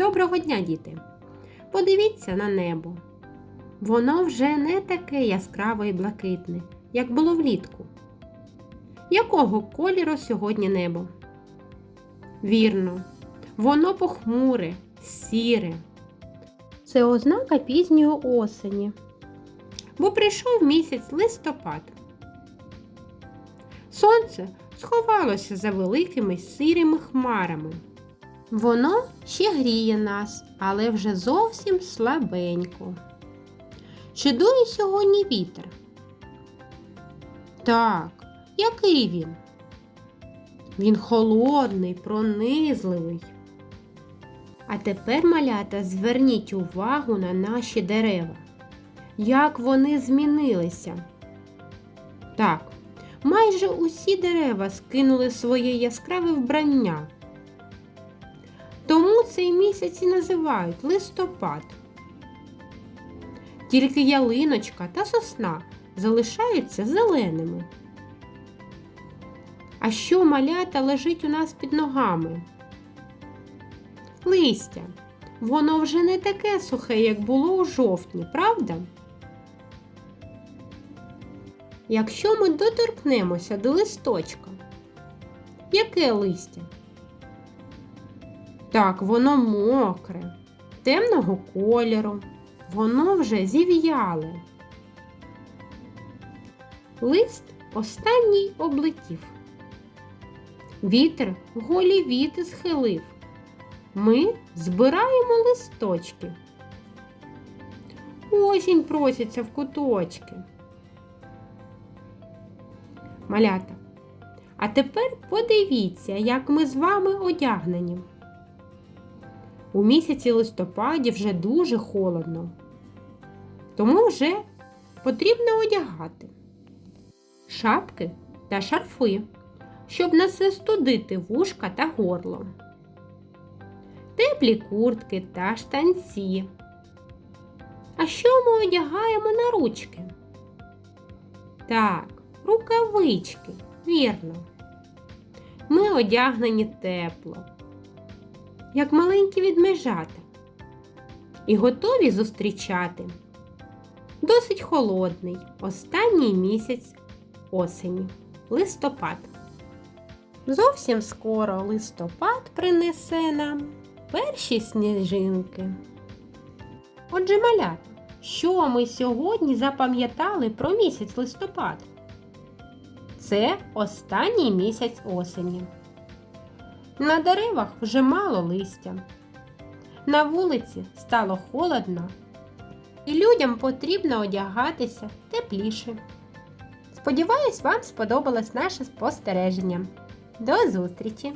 Доброго дня, діти! Подивіться на небо. Воно вже не таке яскраве і блакитне, як було влітку. Якого кольору сьогодні небо? Вірно, воно похмуре, сіре. Це ознака пізньої осені, бо прийшов місяць листопад. Сонце сховалося за великими сірими хмарами. Воно ще гріє нас, але вже зовсім слабенько. Чи дує сьогодні вітер? Так, який він? Він холодний, пронизливий. А тепер, малята, зверніть увагу на наші дерева. Як вони змінилися. Так, майже усі дерева скинули своє яскраве вбрання. Тому цей місяць і називають листопад. Тільки ялиночка та сосна залишаються зеленими. А що малята лежить у нас під ногами? Листя. Воно вже не таке сухе, як було у жовтні, правда? Якщо ми доторкнемося до листочка, яке листя? Так, воно мокре, темного кольору, воно вже зів'яле. Лист останній облетів. Вітер голі віти схилив. Ми збираємо листочки. Осінь проситься в куточки. Малята. А тепер подивіться, як ми з вами одягнені. У місяці листопаді вже дуже холодно, тому вже потрібно одягати шапки та шарфи, щоб не застудити вушка та горло, теплі куртки та штанці. А що ми одягаємо на ручки? Так, рукавички, вірно. Ми одягнені тепло як маленькі відмежата, і готові зустрічати. Досить холодний останній місяць осені листопад. Зовсім скоро листопад принесе нам перші сніжинки. Отже, малята, що ми сьогодні запам'ятали про місяць листопад? Це останній місяць осені. На деревах вже мало листя. На вулиці стало холодно, і людям потрібно одягатися тепліше. Сподіваюсь, вам сподобалось наше спостереження. До зустрічі!